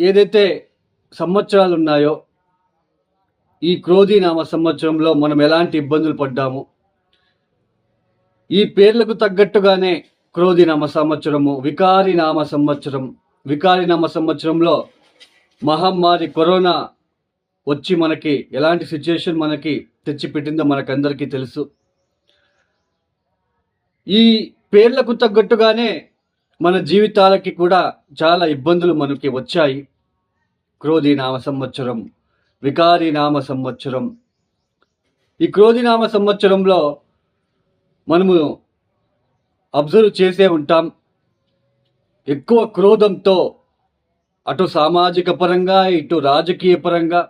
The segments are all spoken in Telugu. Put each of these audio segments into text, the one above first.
ఏదైతే సంవత్సరాలు ఉన్నాయో ఈ క్రోధీ నామ సంవత్సరంలో మనం ఎలాంటి ఇబ్బందులు పడ్డాము ఈ పేర్లకు తగ్గట్టుగానే క్రోధి నామ సంవత్సరము వికారినామ సంవత్సరం వికారినామ సంవత్సరంలో మహమ్మారి కరోనా వచ్చి మనకి ఎలాంటి సిచ్యుయేషన్ మనకి తెచ్చిపెట్టిందో మనకందరికీ తెలుసు. ఈ పేర్లకు తగ్గట్టుగానే మన జీవితాలకి కూడా చాలా ఇబ్బందులు మనకి వచ్చాయి. క్రోధి నామ సంవత్సరం వికారి నామ సంవత్సరం. ఈ క్రోధి నామ సంవత్సరంలో మనము అబ్జర్వ్ చేసే ఉంటాం. ఎక్కువ క్రోధంతో అటు సామాజిక పరంగా ఇటు రాజకీయ పరంగా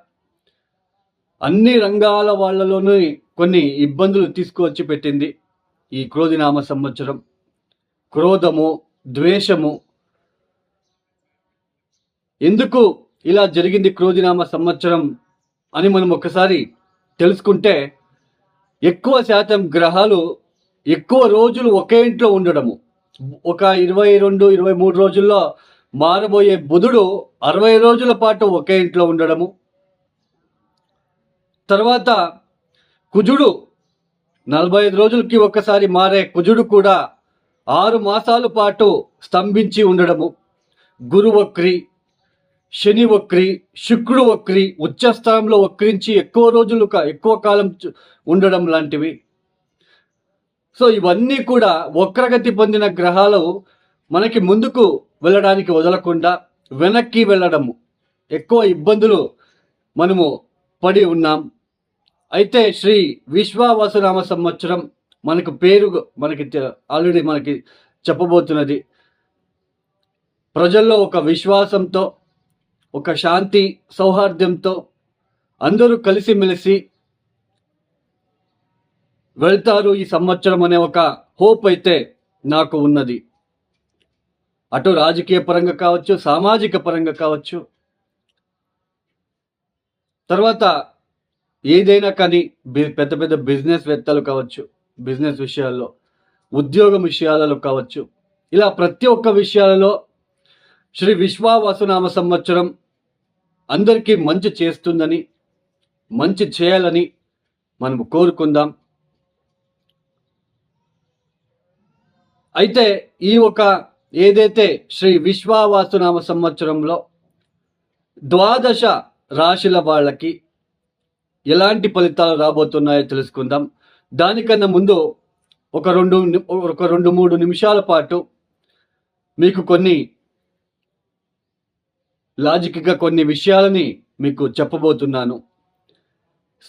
అన్ని రంగాల వాళ్ళలోనూ కొన్ని ఇబ్బందులు తీసుకువచ్చి పెట్టింది ఈ క్రోధినామ సంవత్సరం. క్రోధము ద్వేషము. ఎందుకు ఇలా జరిగింది క్రోధినామ సంవత్సరం అని మనం ఒకసారి తెలుసుకుంటే ఎక్కువ శాతం గ్రహాలు ఎక్కువ రోజులు ఒకే ఇంట్లో ఉండడము. ఒక ఇరవై రెండు ఇరవై మూడు రోజుల్లో మారబోయే బుధుడు అరవై రోజుల పాటు ఒకే ఇంట్లో ఉండడము. తర్వాత కుజుడు నలభై ఐదు రోజులకి ఒక్కసారి మారే కుజుడు కూడా ఆరు మాసాల పాటు స్తంభించి ఉండడము. గురు వక్రి శని వక్రి శుక్రుడు వక్రి ఉచ్చస్థానంలో వక్రించి ఎక్కువ రోజులు ఎక్కువ కాలం చు- ఉండడం లాంటివి. సో ఇవన్నీ కూడా వక్రగతి పొందిన గ్రహాలు మనకి ముందుకు వెళ్ళడానికి వదలకుండా వెనక్కి వెళ్ళడము. ఎక్కువ ఇబ్బందులు మనము పడి ఉన్నాం. అయితే శ్రీ విశ్వావసునామ సంవత్సరం మనకు పేరు మనకి ఆల్రెడీ మనకి చెప్పబోతున్నది. ప్రజల్లో ఒక విశ్వాసంతో ఒక శాంతి సౌహార్దంతో అందరూ కలిసిమెలిసి వెళ్తారు ఈ సంవత్సరం అనే ఒక హోప్ అయితే నాకు ఉన్నది. అటు రాజకీయ పరంగా కావచ్చు సామాజిక పరంగా కావచ్చు. తర్వాత ఏదైనా కానీ పెద్ద పెద్ద బిజినెస్ వేత్తలు కావచ్చు. బిజినెస్ విషయాల్లో ఉద్యోగం విషయాలలో కావచ్చు. ఇలా ప్రతి ఒక్క విషయాలలో శ్రీ విశ్వావాసునామ సంవత్సరం అందరికీ మంచి చేస్తుందని మంచి చేయాలని మనం కోరుకుందాం. అయితే ఈ ఒక ఏదైతే శ్రీ విశ్వావాసునామ సంవత్సరంలో ద్వాదశ రాశుల వాళ్ళకి ఎలాంటి ఫలితాలు రాబోతున్నాయో తెలుసుకుందాం. దానికన్నా ముందు ఒక రెండు ఒక రెండు మూడు నిమిషాల పాటు మీకు కొన్ని లాజిక్గా కొన్ని విషయాలని మీకు చెప్పబోతున్నాను.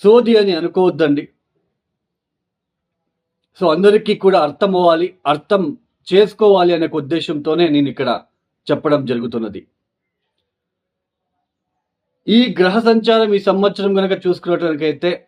సోది అని అనుకోవద్దండి. సో అందరికీ కూడా అర్థం అవ్వాలి అర్థం చేసుకోవాలి అనే ఉద్దేశంతోనే నేను ఇక్కడ చెప్పడం జరుగుతున్నది. ఈ గ్రహ సంచారం ఈ సంవత్సరం కనుక చూసుకున్నట్లయితే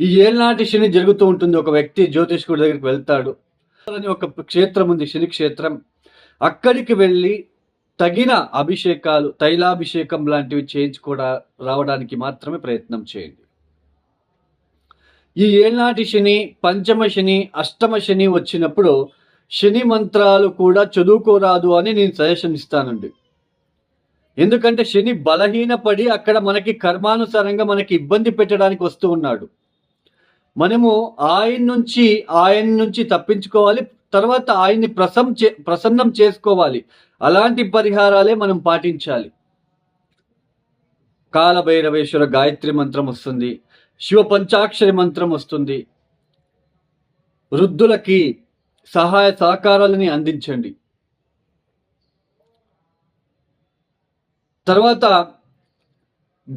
ఈ ఏళ్ళనాటి శని జరుగుతూ ఉంటుంది. ఒక వ్యక్తి జ్యోతిష్కుడి దగ్గరికి వెళ్తాడు. అని ఒక క్షేత్రం ఉంది శని క్షేత్రం. అక్కడికి వెళ్ళి తగిన అభిషేకాలు తైలాభిషేకం లాంటివి చేయించుకోవడా రావడానికి మాత్రమే ప్రయత్నం చేయండి. ఈ ఏళ్ళనాటి శని పంచమ శని అష్టమ శని వచ్చినప్పుడు శని మంత్రాలు కూడా చదువుకోరాదు అని నేను సజెషన్ ఇస్తానండి. ఎందుకంటే శని బలహీనపడి అక్కడ మనకి కర్మానుసారంగా మనకి ఇబ్బంది పెట్టడానికి వస్తూ ఉన్నాడు. మనము ఆయన నుంచి ఆయన నుంచి తప్పించుకోవాలి తర్వాత ఆయన్ని ప్రసం చే ప్రసన్నం చేసుకోవాలి. అలాంటి పరిహారాలే మనం పాటించాలి. కాలభైరవేశ్వర గాయత్రి మంత్రం వస్తుంది. శివ పంచాక్షరి మంత్రం వస్తుంది. వృద్ధులకి సహాయ సహకారాలని అందించండి. తర్వాత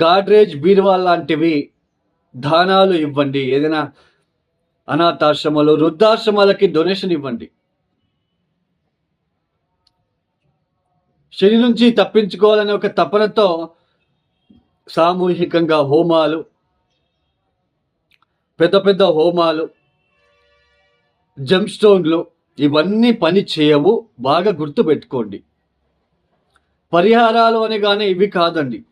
గాడ్రేజ్ బీర్వాల్ లాంటివి దానాలు ఇవ్వండి. ఏదైనా అనాథాశ్రమాలు వృద్ధాశ్రమాలకి డొనేషన్ ఇవ్వండి. శని నుంచి తప్పించుకోవాలనే ఒక తపనతో సామూహికంగా హోమాలు పెద్ద పెద్ద హోమాలు జంప్ స్టోన్లు ఇవన్నీ పని చేయవు. బాగా గుర్తుపెట్టుకోండి. పరిహారాలు అనగానే ఇవి కాదండి.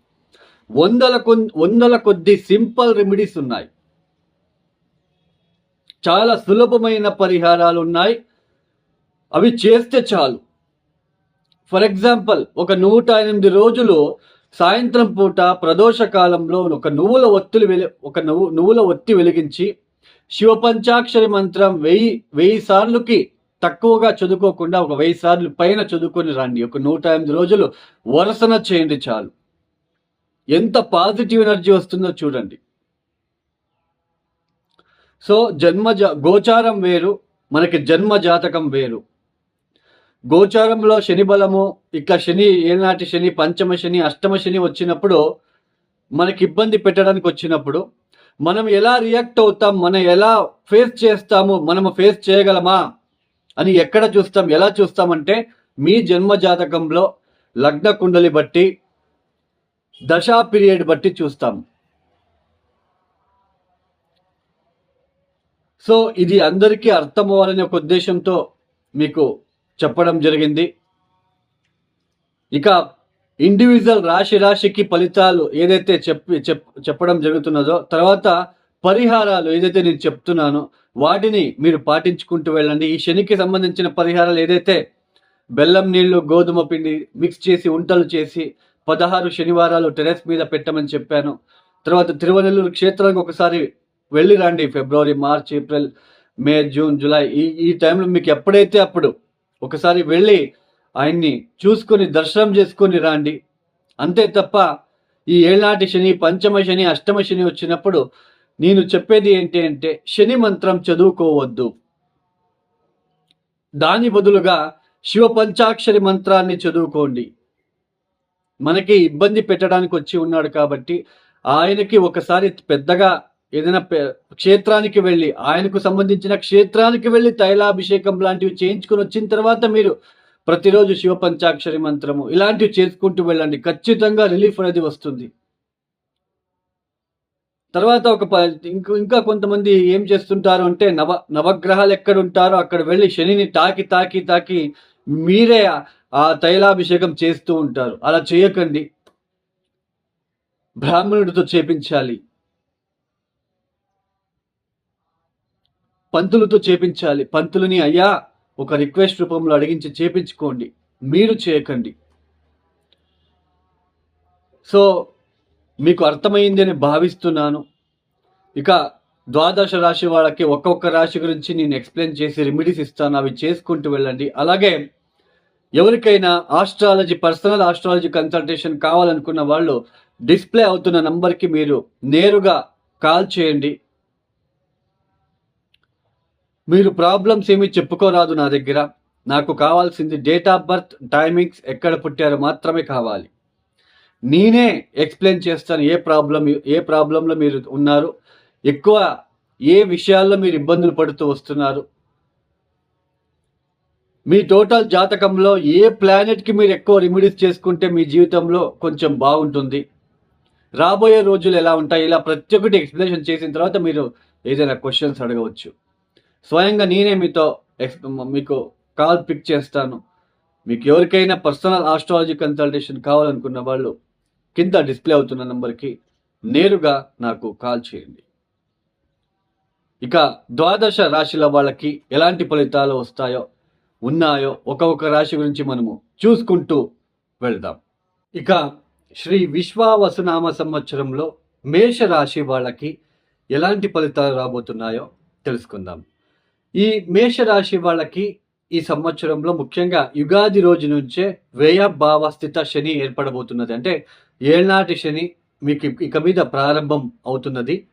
వందల వందల కొద్ది సింపుల్ రెమెడీస్ ఉన్నాయి. చాలా సులభమైన పరిహారాలు ఉన్నాయి. అవి చేస్తే చాలు. ఫర్ ఎగ్జాంపుల్ ఒక నూట ఎనిమిది రోజులు సాయంత్రం పూట ప్రదోష కాలంలో ఒక నువ్వుల ఒత్తులు వెలి ఒక నువ్వు నువ్వుల ఒత్తి వెలిగించి శివ పంచాక్షరి మంత్రం వెయ్యి వెయ్యి సార్లుకి తక్కువగా చదువుకోకుండా ఒక వెయ్యి సార్లు పైన చదువుకొని రండి. ఒక నూట ఎనిమిది రోజులు వరసన చేయండి చాలు. ఎంత పాజిటివ్ ఎనర్జీ వస్తుందో చూడండి. సో జన్మ గోచారం వేరు మనకి జన్మ జాతకం వేరు. గోచారంలో శని బలము ఇట్లా శని ఏనాటి శని పంచమ శని అష్టమ శని వచ్చినప్పుడు మనకి ఇబ్బంది పెట్టడానికి వచ్చినప్పుడు మనం ఎలా రియాక్ట్ అవుతాం మనం ఎలా ఫేస్ చేస్తాము మనము ఫేస్ చేయగలమా అని ఎక్కడ చూస్తాం ఎలా చూస్తామంటే మీ జన్మ జాతకంలో లగ్న కుండలి బట్టి దశా పీరియడ్ బట్టి చూస్తాం. సో ఇది అందరికీ అర్థం అవ్వాలనే ఒక ఉద్దేశంతో మీకు చెప్పడం జరిగింది. ఇక ఇండివిజువల్ రాశి రాశికి ఫలితాలు ఏదైతే చెప్పి చెప్ చెప్పడం జరుగుతున్నదో తర్వాత పరిహారాలు ఏదైతే నేను చెప్తున్నానో వాటిని మీరు పాటించుకుంటూ వెళ్ళండి. ఈ శనికి సంబంధించిన పరిహారాలు ఏదైతే బెల్లం నీళ్ళు గోధుమ పిండి మిక్స్ చేసి ఉంటలు చేసి పదహారు శనివారాలు టెరెస్ మీద పెట్టమని చెప్పాను. తర్వాత తిరువనెల్లూరు క్షేత్రానికి ఒకసారి వెళ్ళి రండి. February March April May June July ఈ ఈ టైంలో మీకు ఎప్పుడైతే అప్పుడు ఒకసారి వెళ్ళి ఆయన్ని చూసుకొని దర్శనం చేసుకొని రండి. అంతే తప్ప ఈ ఏళ్ళనాటి శని పంచమ శని అష్టమ శని వచ్చినప్పుడు నేను చెప్పేది ఏంటి అంటే శని మంత్రం చదువుకోవద్దు. దాని బదులుగా శివ పంచాక్షరి మంత్రాన్ని చదువుకోండి. మనకి ఇబ్బంది పెట్టడానికి వచ్చి ఉన్నాడు కాబట్టి ఆయనకి ఒకసారి పెద్దగా ఏదైనా క్షేత్రానికి వెళ్ళి ఆయనకు సంబంధించిన క్షేత్రానికి వెళ్ళి తైలాభిషేకం లాంటివి చేయించుకొని వచ్చిన తర్వాత మీరు ప్రతిరోజు శివ పంచాక్షరి మంత్రము ఇలాంటివి చేసుకుంటూ వెళ్ళండి. ఖచ్చితంగా రిలీఫ్ అనేది వస్తుంది. తర్వాత ఒక ఇంక ఇంకా కొంతమంది ఏం చేస్తుంటారు అంటే నవ నవగ్రహాలు ఎక్కడ ఉంటారో అక్కడ వెళ్ళి శనిని తాకి తాకి తాకి మీరే ఆ తైలాభిషేకం చేస్తూ ఉంటారు. అలా చేయకండి. బ్రాహ్మణుడితో చేపించాలి. పంతులతో చేపించాలి. పంతులని అయ్యా ఒక రిక్వెస్ట్ రూపంలో అడిగించి చేపించుకోండి. మీరు చేయకండి. సో మీకు అర్థమైంది అని భావిస్తున్నాను. ఇక ద్వాదశ రాశి వాళ్ళకి ఒక్కొక్క రాశి గురించి నేను ఎక్స్ప్లెయిన్ చేసి రెమెడీస్ ఇస్తాను. అవి చేసుకుంటూ వెళ్ళండి. అలాగే ఎవరికైనా ఆస్ట్రాలజీ పర్సనల్ ఆస్ట్రాలజీ కన్సల్టేషన్ కావాలనుకున్న వాళ్ళు డిస్ప్లే అవుతున్న నంబర్కి మీరు నేరుగా కాల్ చేయండి. మీరు ప్రాబ్లమ్స్ ఏమి చెప్పుకోరాదు నా దగ్గర. నాకు కావాల్సింది డేట్ ఆఫ్ బర్త్ టైమింగ్స్ ఎక్కడ పుట్టారో మాత్రమే కావాలి. నేనే ఎక్స్ప్లెయిన్ చేస్తాను ఏ ప్రాబ్లం ఏ ప్రాబ్లంలో మీరు ఉన్నారు. ఎక్కువ ఏ విషయాల్లో మీరు ఇబ్బందులు పడుతూ వస్తున్నారు. మీ టోటల్ జాతకంలో ఏ ప్లానెట్కి మీరు ఎక్కువ రిమిడీస్ చేసుకుంటే మీ జీవితంలో కొంచెం బాగుంటుంది? రాబోయే రోజులు ఎలా ఉంటాయి? ఇలా ప్రతి ఒక్కటి ఎక్స్ప్లెనేషన్ చేసిన తర్వాత మీరు ఏదైనా క్వశ్చన్స్ అడగవచ్చు. స్వయంగా నేనే మీతో ఎక్స్ మీకు కాల్ పిక్ చేస్తాను. మీకు ఎవరికైనా పర్సనల్ ఆస్ట్రాలజీ కన్సల్టేషన్ కావాలనుకున్న వాళ్ళు కింద డిస్ప్లే అవుతున్న నెంబర్కి నేరుగా నాకు కాల్ చేయండి. ఇక ద్వాదశ రాశిల వాళ్ళకి ఎలాంటి ఫలితాలు వస్తాయో ఉన్నాయో ఒక్కొక్క రాశి గురించి మనము చూసుకుంటూ వెళ్దాం. ఇక శ్రీ విశ్వావసునామ సంవత్సరంలో మేష రాశి వాళ్ళకి ఎలాంటి ఫలితాలు రాబోతున్నాయో తెలుసుకుందాం. ఈ మేష రాశి వాళ్ళకి ఈ సంవత్సరంలో ముఖ్యంగా యుగాది రోజు నుంచే వ్యయ శని ఏర్పడబోతున్నది. అంటే ఏళ్నాటి శని మీకు ఇక మీద ప్రారంభం అవుతున్నది.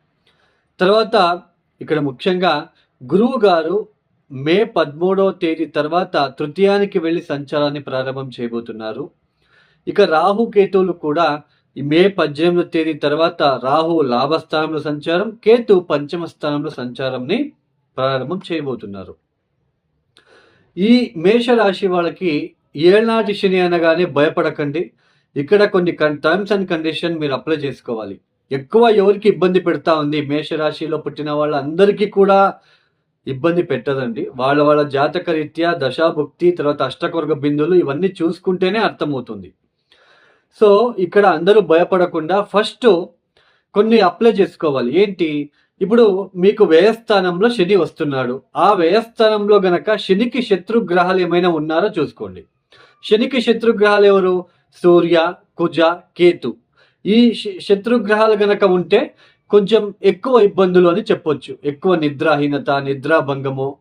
తర్వాత ఇక్కడ ముఖ్యంగా గురువు గారు మే పదమూడవ తేదీ తర్వాత తృతీయానికి వెళ్ళి సంచారాన్ని ప్రారంభం చేయబోతున్నారు. ఇక రాహు కేతువులు కూడా ఈ మే పద్దెనిమిదవ తేదీ తర్వాత రాహు లాభస్థానంలో సంచారం కేతు పంచమ స్థానంలో సంచారంని ప్రారంభం చేయబోతున్నారు. ఈ మేషరాశి వాళ్ళకి ఏళ్నాటి శని అనగానే భయపడకండి. ఇక్కడ కొన్ని టర్మ్స్ అండ్ కండిషన్ మీరు అప్లై చేసుకోవాలి. ఎక్కువ ఎవరికి ఇబ్బంది పెడతా ఉంది? మేషరాశిలో పుట్టిన వాళ్ళందరికీ కూడా ఇబ్బంది పెట్టదండి. వాళ్ళ వాళ్ళ జాతక రీత్యా దశాభుక్తి తర్వాత అష్టకొర్గ బిందువులు ఇవన్నీ చూసుకుంటేనే అర్థమవుతుంది. సో ఇక్కడ అందరూ భయపడకుండా ఫస్ట్ కొన్ని అప్లై చేసుకోవాలి. ఏంటి? ఇప్పుడు మీకు వ్యయస్థానంలో శని వస్తున్నాడు. ఆ వ్యయస్థానంలో గనక శనికి శత్రుగ్రహాలు ఏమైనా ఉన్నారో చూసుకోండి. శనికి శత్రుగ్రహాలు ఎవరు? సూర్య కుజ కేతు. ఈ శత్రుగ్రహాలు గనక ఉంటే కొంచెం ఎక్కువ ఇబ్బందులు అని చెప్పొచ్చు. ఎక్కువ నిద్రాహీనత నిద్రాభంగము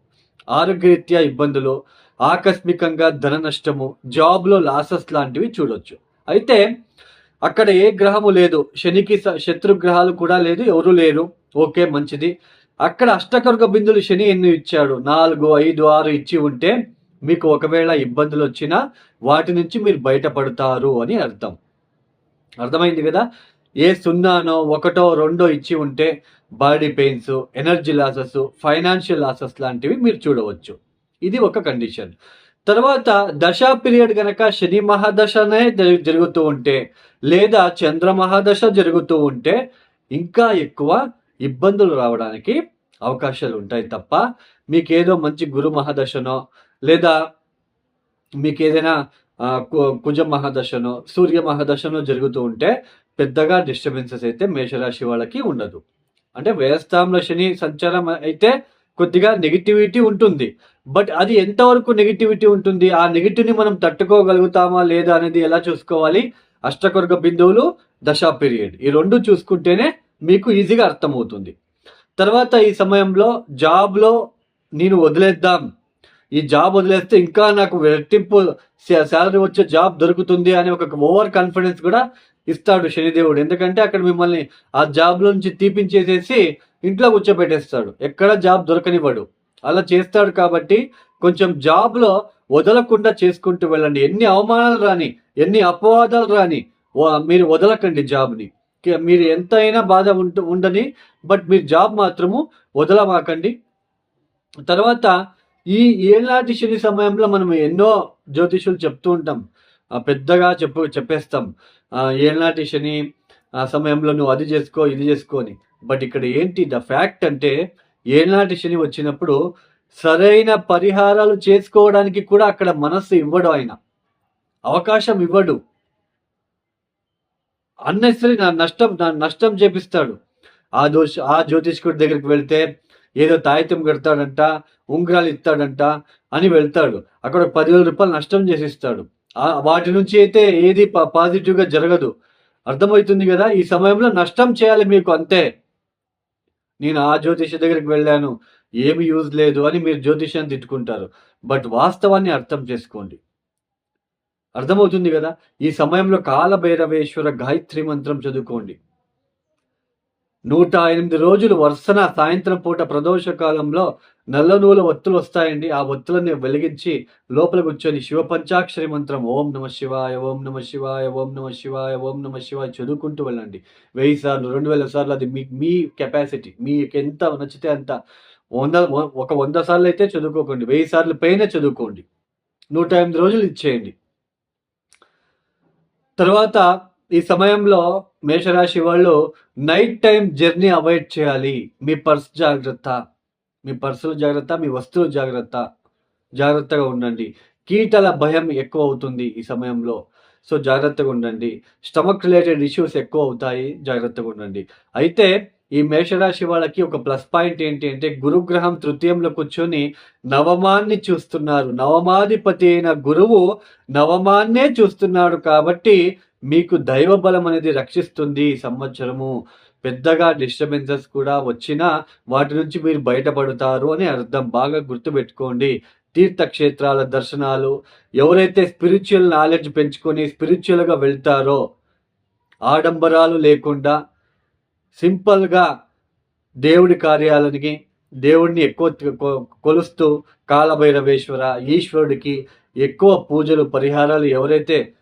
ఆరోగ్యరీత్యా ఇబ్బందులు ఆకస్మికంగా ధన నష్టము జాబ్లో లాసెస్ లాంటివి చూడొచ్చు. అయితే అక్కడ ఏ గ్రహము లేదు. శనికి శత్రుగ్రహాలు కూడా లేదు ఎవరు లేరు. ఓకే మంచిది. అక్కడ అష్టకర్గ బిందులు శని ఎన్ని ఇచ్చాడు? నాలుగు ఐదు ఆరు ఇచ్చి ఉంటే మీకు ఒకవేళ ఇబ్బందులు వచ్చినా వాటి నుంచి మీరు బయటపడతారు అని అర్థం. అర్థమైంది కదా? ఏ సున్నానో ఒకటో రెండో ఇచ్చి ఉంటే body pains energy losses financial losses లాంటివి మీరు చూడవచ్చు. ఇది ఒక కండిషన్. తర్వాత దశా పీరియడ్ గనక శని మహాదశనే జరుగుతూ ఉంటే లేదా చంద్ర మహాదశ జరుగుతూ ఉంటే ఇంకా ఎక్కువ ఇబ్బందులు రావడానికి అవకాశాలు ఉంటాయి తప్ప మీకేదో మంచి గురు మహాదశనో లేదా మీకు ఏదైనా కుజ మహాదశనో సూర్య మహాదశనో జరుగుతూ ఉంటే పెద్దగా డిస్టర్బెన్సెస్ అయితే మేషరాశి వాళ్ళకి ఉండదు. అంటే వ్యయస్థాంలో శని సంచారం అయితే కొద్దిగా నెగిటివిటీ ఉంటుంది. బట్ అది ఎంతవరకు నెగిటివిటీ ఉంటుంది? ఆ నెగిటివ్ని మనం తట్టుకోగలుగుతామా లేదా అనేది ఎలా చూసుకోవాలి? అష్టకొర్గ బిందువులు దశా పీరియడ్ ఈ రెండు చూసుకుంటేనే మీకు ఈజీగా అర్థమవుతుంది. తర్వాత ఈ సమయంలో జాబ్లో నేను వదిలేద్దాం. ఈ జాబ్ వదిలేస్తే ఇంకా నాకు రెట్టింపు శాలరీ వచ్చే జాబ్ దొరుకుతుంది అనే ఒక ఓవర్ కాన్ఫిడెన్స్ కూడా ఇస్తాడు శనిదేవుడు. ఎందుకంటే అక్కడ మిమ్మల్ని ఆ జాబ్లో నుంచి తీపించేసేసి ఇంట్లో కూర్చోబెట్టేస్తాడు. ఎక్కడ జాబ్ దొరకనివ్వడు. అలా చేస్తాడు కాబట్టి కొంచెం జాబ్లో వదలకుండా చేసుకుంటూ వెళ్ళండి. ఎన్ని అవమానాలు రాని ఎన్ని అపవాదాలు రాని మీరు వదలకండి జాబ్ని మీరు ఎంతైనా బాధ ఉంట ఉండని బట్ మీరు జాబ్ మాత్రము వదలమాకండి. తర్వాత ఈ ఏళ్ళనాటి శని సమయంలో మనం ఎన్నో జ్యోతిషులు చెప్తూ ఉంటాం. పెద్దగా చెప్పు చెప్పేస్తాం. ఏనాటి శని ఆ సమయంలో నువ్వు అది చేసుకో ఇది చేసుకొని బట్ ఇక్కడ ఏంటి ద ఫ్యాక్ట్ అంటే ఏనాటి శని వచ్చినప్పుడు సరైన పరిహారాలు చేసుకోవడానికి కూడా అక్కడ మనస్సు ఇవ్వడు ఆయన. అవకాశం ఇవ్వడు. అన్నెసరీ నా నష్టం నా నష్టం చేపిస్తాడు. ఆ దోష ఆ జ్యోతిష్కుడి దగ్గరికి వెళ్తే ఏదో తాయితం కడతాడంట ఉంగరాలు ఇస్తాడంట అని వెళ్తాడు. అక్కడ పదివేల రూపాయలు నష్టం చేసిస్తాడు. వాటి నుంచి అయితే ఏది పాజిటివ్గా జరగదు. అర్థమవుతుంది కదా? ఈ సమయంలో నష్టం చేయాలి మీకు అంతే. నేను ఆ జ్యోతిష దగ్గరికి వెళ్ళాను. ఏమి యూజ్ లేదు అని మీరు జ్యోతిష్యాన్ని తిట్టుకుంటారు. బట్ వాస్తవాన్ని అర్థం చేసుకోండి. అర్థమవుతుంది కదా? ఈ సమయంలో కాలభైరవేశ్వర గాయత్రి మంత్రం చదువుకోండి. నూట ఎనిమిది రోజులు వరుసన సాయంత్రం పూట ప్రదోష కాలంలో నల్ల నూల ఒత్తులు వస్తాయండి. ఆ ఒత్తులని వెలిగించి లోపల కూర్చొని శివ పంచాక్షరి మంత్రం ఓం నమ శివాయ ఓం నమ శివాయ ఓం నమ శివాయ ఓం నమ శివాయ చదువుకుంటూ వెళ్ళండి. వెయ్యి సార్లు రెండు వేల సార్లు అది మీ మీ కెపాసిటీ మీకు ఎంత నచ్చితే అంత వంద ఒక వంద సార్లు అయితే చదువుకోకండి. వెయ్యి సార్లు పైన చదువుకోండి. నూట ఎనిమిది రోజులు ఇచ్చేయండి. తర్వాత ఈ సమయంలో మేషరాశి వాళ్ళు నైట్ టైం జర్నీ అవాయిడ్ చేయాలి. మీ పర్స్ జాగ్రత్త. మీ పర్సులు జాగ్రత్త మీ వస్తువులు జాగ్రత్త జాగ్రత్తగా ఉండండి. కీటల భయం ఎక్కువ అవుతుంది ఈ సమయంలో. సో జాగ్రత్తగా ఉండండి. స్టమక్ రిలేటెడ్ ఇష్యూస్ ఎక్కువ అవుతాయి. జాగ్రత్తగా ఉండండి. అయితే ఈ మేషరాశి వాళ్ళకి ఒక ప్లస్ పాయింట్ ఏంటి అంటే గురుగ్రహం తృతీయంలో కూర్చొని నవమాన్ని చూస్తున్నారు. నవమాధిపతి అయిన గురువు నవమాన్నే చూస్తున్నాడు కాబట్టి మీకు దైవ బలం అనేది రక్షిస్తుంది ఈ సంవత్సరము. పెద్దగా డిస్టర్బెన్సెస్ కూడా వచ్చినా వాటి నుంచి మీరు బయటపడతారు అని అర్థం. బాగా గుర్తుపెట్టుకోండి. తీర్థక్షేత్రాల దర్శనాలు ఎవరైతే స్పిరిచువల్ నాలెడ్జ్ పెంచుకొని స్పిరిచువల్గా వెళ్తారో ఆడంబరాలు లేకుండా సింపుల్గా దేవుడి కార్యాలనికి దేవుడిని ఎక్కువ కొ- కొలుస్తూ కాలభైరవేశ్వర ఈశ్వరుడికి ఎక్కువ పూజలు పరిహారాలు ఎవరైతే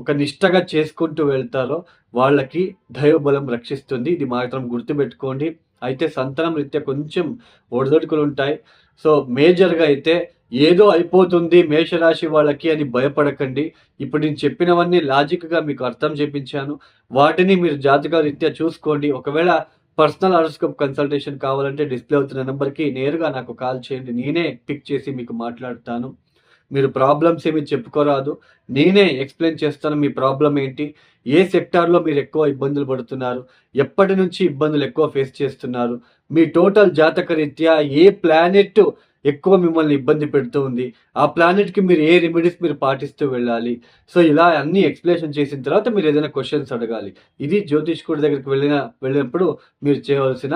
ఒక నిష్టగా చేసుకుంటూ వెళ్తారో వాళ్ళకి దైవబలం రక్షిస్తుంది. ఇది మాత్రం గుర్తుపెట్టుకోండి. అయితే సంతానం రీత్యా కొంచెం ఒడిదొడుకులు ఉంటాయి. సో మేజర్గా అయితే ఏదో అయిపోతుంది మేషరాశి వాళ్ళకి అని భయపడకండి. ఇప్పుడు నేను చెప్పినవన్నీ లాజిక్గా మీకు అర్థం చేపించాను. వాటిని మీరు జాతక రీత్యా చూసుకోండి. ఒకవేళ పర్సనల్ హారోస్కోప్ కన్సల్టేషన్ కావాలంటే డిస్ప్లే అవుతున్న నెంబర్కి నేరుగా నాకు కాల్ చేయండి. నేనే పిక్ చేసి మీకు మాట్లాడతాను. మీరు ప్రాబ్లమ్స్ ఏమి చెప్పుకోరాదు. నేనే ఎక్స్ప్లెయిన్ చేస్తాను మీ ప్రాబ్లం ఏంటి. ఏ సెక్టార్లో మీరు ఎక్కువ ఇబ్బందులు పడుతున్నారు. ఎప్పటి నుంచి ఇబ్బందులు ఎక్కువ ఫేస్ చేస్తున్నారు. మీ టోటల్ జాతక రీత్యా ఏ ప్లానెట్ ఎక్కువ మిమ్మల్ని ఇబ్బంది పెడుతూ ఉంది. ఆ ప్లానెట్కి మీరు ఏ రెమెడీస్ మీరు పాటిస్తూ వెళ్ళాలి. సో ఇలా అన్ని ఎక్స్ప్లెనేషన్ చేసిన తర్వాత మీరు ఏదైనా క్వశ్చన్స్ అడగాలి. ఇది జ్యోతిష్కుడి దగ్గరికి వెళ్ళిన వెళ్ళినప్పుడు మీరు చేయవలసిన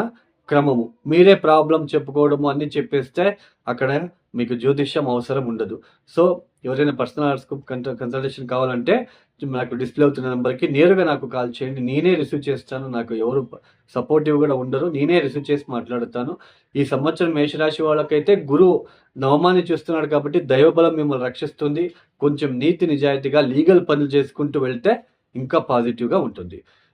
క్రమము. మీరే ప్రాబ్లం చెప్పుకోవడము అన్ని చెప్పేస్తే అక్కడ మీకు జ్యోతిష్యం అవసరం ఉండదు. సో ఎవరైనా పర్సనల్ హార్స్కోప్ కన్సల్టేషన్ కావాలంటే నాకు డిస్ప్లే అవుతున్న నెంబర్కి నేరుగా నాకు కాల్ చేయండి. నేనే రిసీవ్ చేస్తాను. నాకు ఎవరు సపోర్టివ్ కూడా ఉండరు. నేనే రిసీవ్ చేసి మాట్లాడతాను. ఈ సంవత్సరం మేషరాశి వాళ్ళకైతే గురువు నవమాన్ని చూస్తున్నాడు కాబట్టి దైవబలం మిమ్మల్ని రక్షిస్తుంది. కొంచెం నీతి నిజాయితీగా లీగల్ పనులు చేసుకుంటూ వెళ్తే ఇంకా పాజిటివ్గా ఉంటుంది.